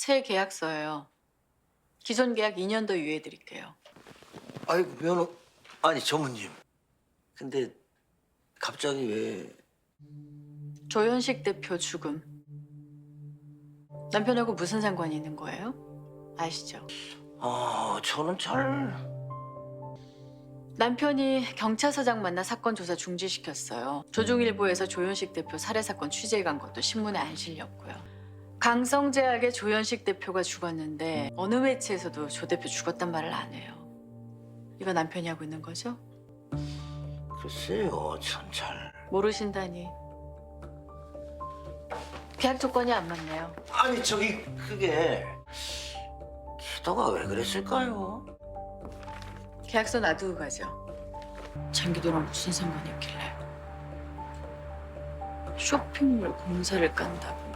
새 계약서예요. 기존 계약 2년 더 유예해 드릴게요. 아이고 면허 아니 전무님. 근데 갑자기 왜? 조현식 대표 죽음. 남편하고 무슨 상관이 있는 거예요? 아시죠? 아 저는 잘. 남편이 경찰서장 만나 사건 조사 중지시켰어요. 조중일보에서 조현식 대표 살해 사건 취재해 간 것도 신문에 안 실렸고요. 강성제약의 조현식 대표가 죽었는데 어느 매체에서도 조 대표 죽었단 말을 안 해요. 이거 남편이 하고 있는 거죠? 글쎄요, 전 잘. 모르신다니. 계약 조건이 안 맞네요. 아니 저기 그게 기도가 왜 그랬을까요? 계약서 놔두고 가죠. 장기도랑 무슨 상관이 있길래. 쇼핑몰 공사를 깐다고.